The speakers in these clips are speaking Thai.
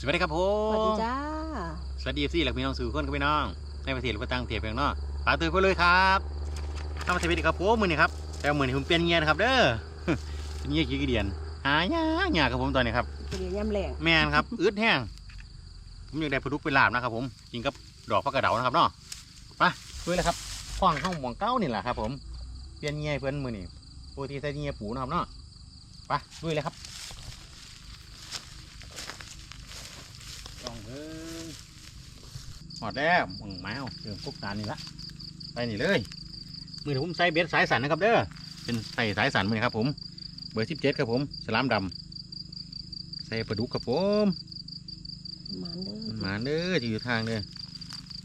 สวัสดีครับผสวัสดีมจ้า สวัสดีสี่หลักพี่น้องสู่คนกับพี่น้อง ในประเทศหรือว่าต่างประเทศเพียงเนาะปลาตื่นไปเลยครับเข้ามาเทวิตครับผมมือนี่ครับ แต่มือนี่ผมเปลี่ยนเงียนะครับเด้อ เป็นเงียกี่เดียน หายากยากครับผมตอนนี้ครับ เดี๋ยวย่ำแรงแม่นครับอึดแห้งผมอยากได้ปลาดุกเป็นลาบนะครับผมกินกับดอกฟักกระเดานะครับเนาะไปด้วยเลยครับห้องห้องหมองเก้านี่แหละครับ ผมเปลี่ยนเงียเพื่อนมือนี่ปกติใส่เงียปูนะครับเนาะไปด้วยเลยครับลองเบิ่ง หอดแล้วมึงแมวเรื่องกุ๊กตาลนี่ละไปนี่เลย มือนี้ผมใส่เบ็ดสายสันนะครับเด้อเป็นใส่สายสันมือนี้ครับผม เบอร์สิบเจ็ดครับผมสลามดำใส่ปลาดุกครับผมหมันเด้อมันมาเด้อจะอยู่ทางเด้อ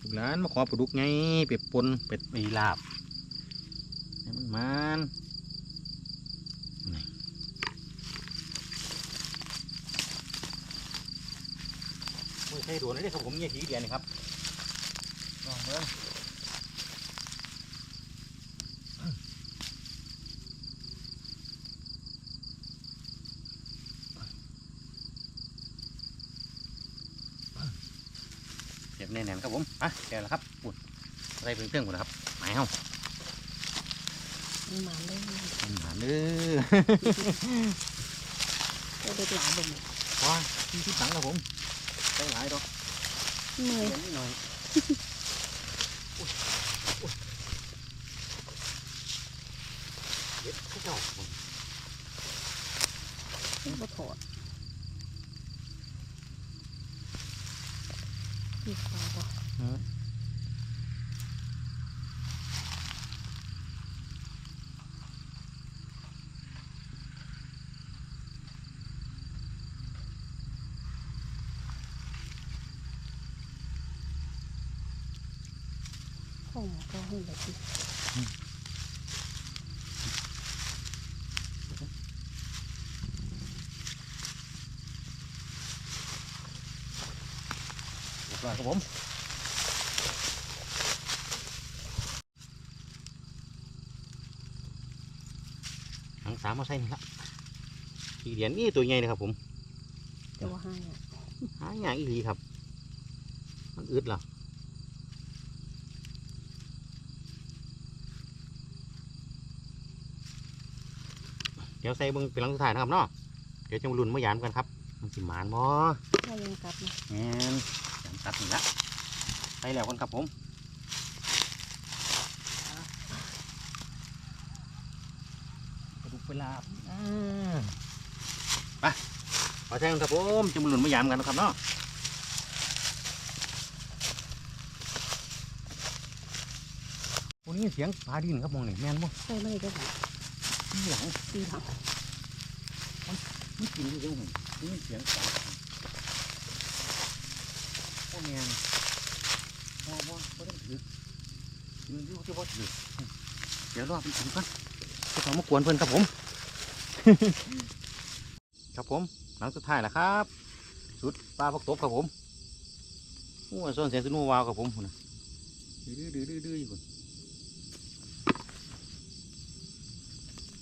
ลูกหลานมาขอปลาดุกไงเป็ดปนเป็ดปีลาบให้มันมานนี่ไม่ใช่โดนเลยครับผมเนี่ยทีเดียวนี่ครับลอง เบิ่งเจ็บแน่นๆครับผมอะแกแล้วครับปุดอะไรเป็นเครื่องหมดแล้วครับหมายเฮาหมันเด้อมันมาเด้อก็เด็กหลายบ่หมดว้าที่ที่สังครับผมใส่หลายดอกเมื่อยเดี๋ยวนิดหน่อยอุ๊ยอุ๊ย เด็ดข้าเจ้าครับผมก็ถอดอีกปลาปะ องก็ให้แบบนี้เรียบร้อยครับผมหางสามมาใส่นี่ละอีเหรียญนี่ตัวใหญ่นะครับผมจะว่าให้อะหาอย่างอีหลีครับ มันอึดเหรอ เดี๋ยวใส่เบิ่งเป็นหลังสุดท้ายนะครับเนาะเดี๋ยวจะมาลุ้นมายามกันครับมันสิหมานบ่ถ้ายังกลับนะแมนยามตัดนี่ละไปแล้วกันครับผมกระดูกเวลาบอ่าไปขอแจ้งครับผมจะมาลุ้นมายามกันนะครับเนาะวันนี้เสียงปลาดินครับมองนี่แม่นบ่ใส่ไม่ได้บ่ที่ หลังตีถังมันกินอยู่ตรงนี้นี่เสียงปลาโอ้แม่นบ่บ่บ่ได้ถือกินอยู่ที่บ่ถือเดี๋ยวรอมันถึงก่อนจะขอมากวนเพิ่นครับผม ครับผม หลังสุดท้ายแล้วครับ สุดปลาพักตบครับผมโอ้ส่วนเสียงสนุวาวครับผมพุ่นน่ะดื้อดื้อดื้อดื้ออยู่คน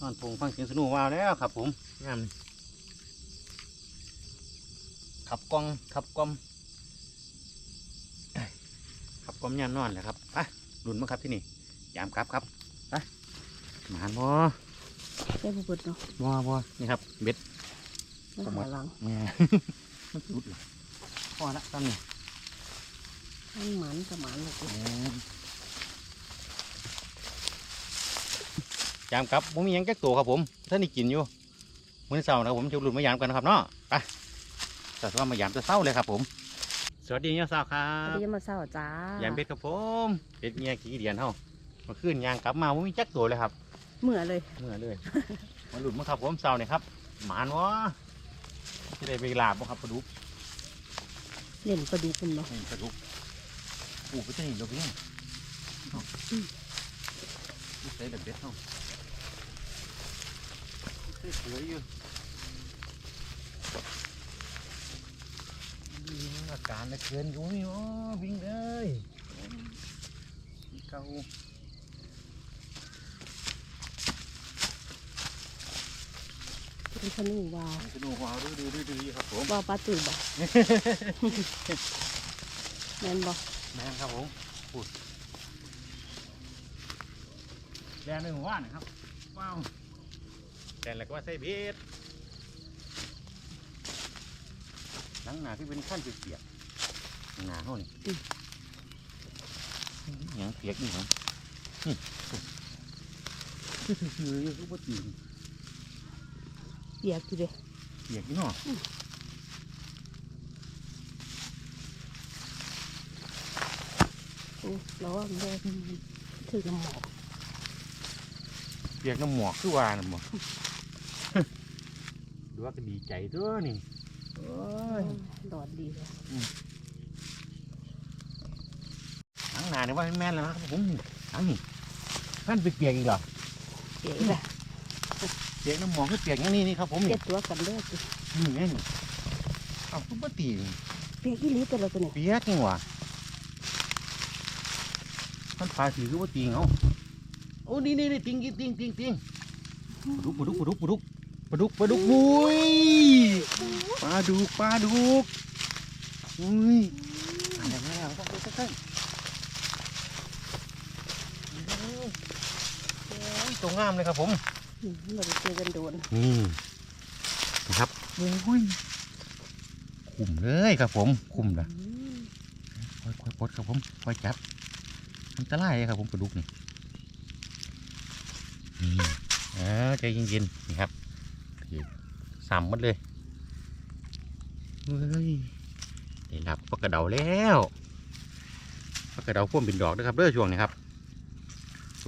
นอนพงฟังเสียงสนุวาวแล้วครับ ผมงามนี่ขับกล้องขับกลอมเอ้ยขับกลอมยามนอนแหละครับไปดุนมาครับที่นี่ยามกลับครับไปหมานบ่ใส่บุบดเนาะบ่บ่นี่ครับเบ็ดมันประมาหาณหลังแหม่มันสุดเลยพอละตอนนี้มันหมันกับหมันเลย แหม่ ยามกลับผมมีหยังแก๊กตัวครับผมท่านนี่กินอยู่มื้อเช้านะครับผมจะหลุดมายามกันนะครับเนาะไปแต่ว่ามายามจะเศร้าเลยครับผม สวัสดีเนี่ยสาวครัพบอดีมาเศร้าจ้ายามเป็ดครับผมเป็ดเมียกี่เดียนเฮาเมาขึ้นยางกลับมาผมมีจักตัวเลยครับเมื่อเลยเมื่อเลย มาหลุดมาครับผมเช้าเนี่ยครับหมานวะที่ได้ไปลาบบ่ครับปลาดุกเล่นปลาดุกคุณเนาะนี่ปลาดุกปูก็จะเห็นดอกนี้เนาะนี่ใส่แบบเด็ดเนาะ สวยอยู่อืมอาการเหลือเกินอยู่นี่อ๋อวิ่งเลยเก่าเป็นขนุวาวสนุกว้าวดูดูดูดูครับผมว่าปลาตื่นบ่แม่นบ่แม่นครับผมพูดแดนหนึ่งว่านนะครับว้าว แดนแล้วก็ว่าใส่เบ็ดหลังหนาที่เป็นขั้นเปียกๆหนาเท่านี้หยังเปียกนี่ครับนี่คือคือๆคือว่าตีนเปียกอยู่เด้เปียกนี่เนาะโอ้แล้วว่ามันได้ถือน้ำหมอกเปียกน้ำหมอกคือว่าน่ะหมอกดู ว่าก็ดีใจตัวนี่โอ้ยดอดดีเลยหลังหนาเนี่ยว่าแม่นแล้วนะครับผมหลังนี่ท่านไปเปียกอีกเหรอเปียกละเปียกน้ำหมอกคือเปียกอย่างนี้นี่ครับผมเปีนี่ยกตัวกันเด้อสินี่แม่นี่เอ้าคุณป้าตีนี่เปียกอีหลีตัวละตัวนี้เปียกยังวะท่านปลาสีคือว่าตีงเอาโอ้นี่นี่นี่ติงติงติงติงติงปลาดุกปลาดุกปลาดุกปลาดุก ปลาดุกปลาดุกบุ้ยปลาดุกปลาดุกอุ้ยอันนี้ไม่แล้วต้องไปสักครั้งตัวงามเลยครับผมมเราเจอกันโดนนี่นะครับโอ้ยคุมเลยครับผมคุมละค่อยค่อยปลดครับผมค่อยจับอันตรายเลยครับผมปลาดุกนี่นี่เออใจเย็นๆนี่ครับ ถีบซ้ำหมดเลยเฮ้ยได้รับปลากระเดาแล้วปลากระเดาพ่วงเป็นดอกนะครับเด้อช่วงนี้ครับ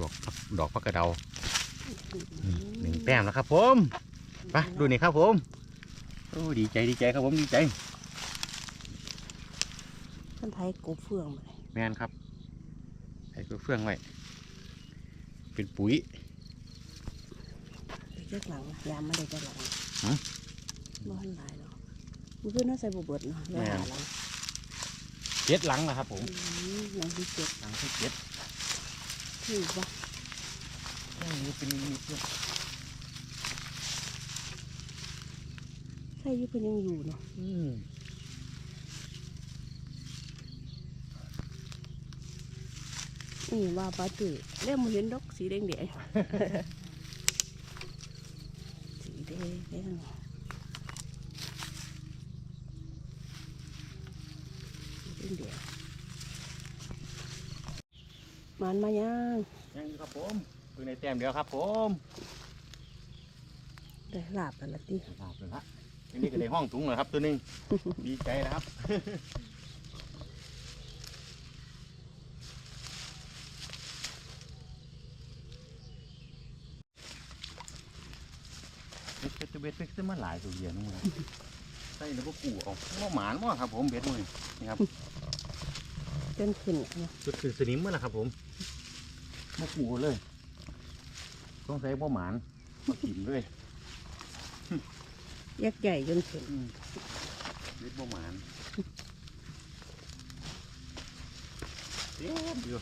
ดอกดอกปลากระเดานี่หนึ่งแต้มแล้วครับผมไปดูนี่ครับผมโอ้ดีใจดีใจครับผมดีใจท่านไทยกบเฟืองมาเลยแมนครับใส่ตัวเฟืองไว้เป็นปุ๋ยไปเจ้าหลังยามไม่ได้เจ้าหลังหือบ้านหลายหรอกมันคือน่าใส่บุเบิดเนาะแล้วแม่นหาหลังเจ็ดหลังนะครับผม อืมหลังที่เจ็ดหลังที่เจ็ดถือว่ายังมีเป็นนิดๆด้วยใช่อยุเพิ่นยังอยู่เนาะอืมนี่ว่าปลาตื่นแล้วมันเห็นดอกสีแดงแดง สีแดงแดงสีแดงมันมายังยังอยู่ครับผมปืนในแต้มเดียวครับผมได้ลาบแล้วละติลาบเลยละอันนี้ก็ได้ห้องถุงเลยครับตัวหนึงดีใจนะครับ เบ็ดเบ็ดเบ็ดเบ็ดขึ้นมาหลายตัวเดียวนู่นใส่แล้วก็กูเอาว่าหมานว่าครับ ผมเบ็ดมือนี่ครับจนขึ้นเนาะจุดคือสนิมเมื่อละครับ ผมมากูเลยต้องใส่ว่าหมานมากินเลยยักษ์ใหญ่จนขึ้นเบ็ดว่าหมานเต็มอยู่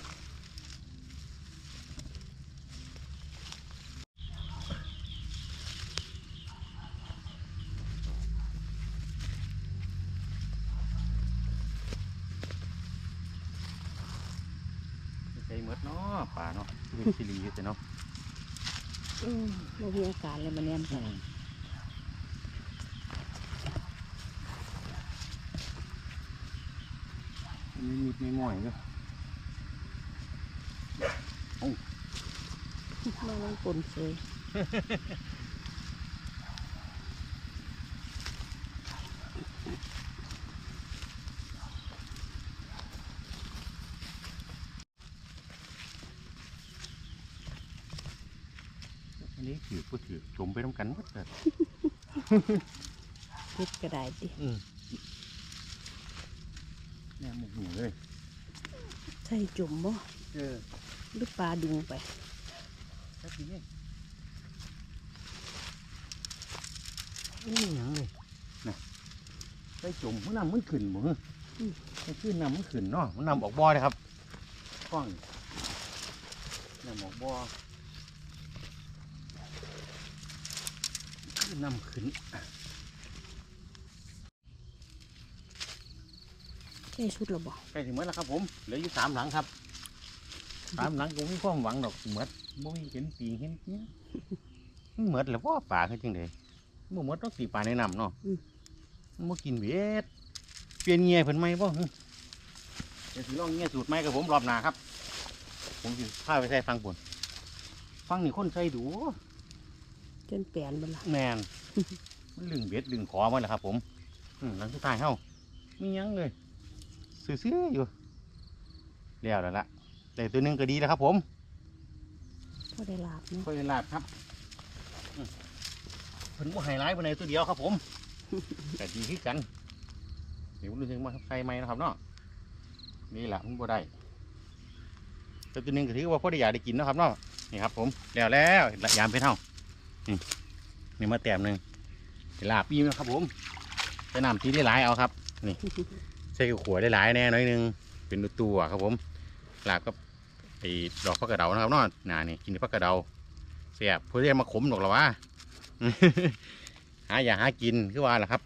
ส่หมดเนาะป่าเนาะเป็นสิริอยู่แต่เนาะอืมบ่มีอาการเลยมันแน่นไปมีมีดมีหม่อยด้วยมันมันปนเซย อันนี้ถือก็ถือชมไปน้ำกันหมดเลยเฮ็ดก็ได้ติอืมแน่หมกหนูเลยใช่จุ่มบ่เออหรือปลาดึงไปแค่นี้นี่หยังเลยนะไปจมมันนำมันขึ้นบ่ฮะไอ้ขึ้นนำมันขึ้นเนาะมันนำออกบ่อเลยครับกล้องนำออกบ่อ นนำขึ้นแค่ชุดหรอบ่ใกล้ถึงเมื่อแล้วครับ ผม เหลืออยู่สามหลังครับสามหลังก็มีความหวังดอกเหมือดบ่มีเห็นปีเห็นเนี้ยมันเหมือดแล้วว่าป่าคือจังไดบ่เหมือดต้องตีป่าในน้ำเนาะมันบ่กินเบ็ดเปลี่ยนเงียเพิ่นไหมบ่หึเดี๋ยวสิลองเงียสูตรใหม่กับผมรอบหน้าครับ ผมสิพาไปใส่ฟังปุ่นฟังนี่คนใส่ดู จนแปลนเบ่ล่ะแมนมันลึงเบ็ดลึงคอมันแหละครับผมอืมหลังสุดท้ายเฮามีหยังเลยซื่อๆอยู่แล้วแล้วละแต่ตัวหนึงก็ดีแล้วครับ ผมพอได้ลาบเนาะค่อยลาดครับอืมเพิ่นบ่ไฮไลท์บนในตัวเดียวครับ ผมแต่ดีคือกันเดี๋ยวรู้สึกว่าใส่ไหมนะครับเนาะนี่แหละมันบ่ได้แต่ตัวหนึงก็ถือว่าพอได้อยากได้กินเนาะครับเนาะนี่ครับ ผมแล้วแล้วยามเพชรเฮา นี่นี่มาแต้มหนึ่งสิลาบปีนะครับผมใส่น้ำตีได้หลายเอาครับ นี่ใส่ขวดได้หลายแน่หน้อยหนึง เป็นตัวๆครับผมลาบกับไอ้ดอกฟักกระเดานะครับเนาะหนานี่กินฟักกระเดาเสียบเพื่อที่จะมาขมดอกหรอวะหาอย่าหากินคือว่าล่ะครับ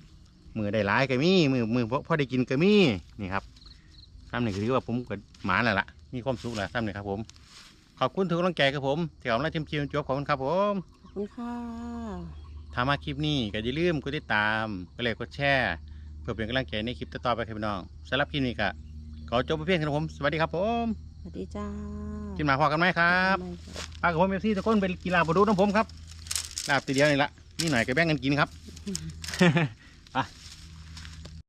มือได้หลายก็มีมือมือพอพอได้กินก็มีนี่ครับซ้ำนี่ก็ถือว่าผมก็หมาแล้วล่ะมีความสุขแล้วซ้ำนี่ครับผมขอบคุณทุกกำลังใจครับผมที่เอามาชิมชิมจบขอบคุณครับผมขอบ คุณค่ะถ้ามาคลิปนี้ก็อย่าลืมกดติดตามก็เลยกดแชร์เพื่อเป็นกำลังใจในคลิปต่อๆไปครับพี่น้องสำหรับคลิปนี้ก็ขอจบไปเพียงเท่านี้ครับผมสวัสดีครับผมสวัสดีจ้ากินหมาพอกันไหมครับไม่ค่ะปลากับผมเอฟซีตะก้นเป็นกีฬาบอดูน้องผมครับลาบตีเดียวนี่ละนี่หน่อยก็แบ่งกันกินครับไป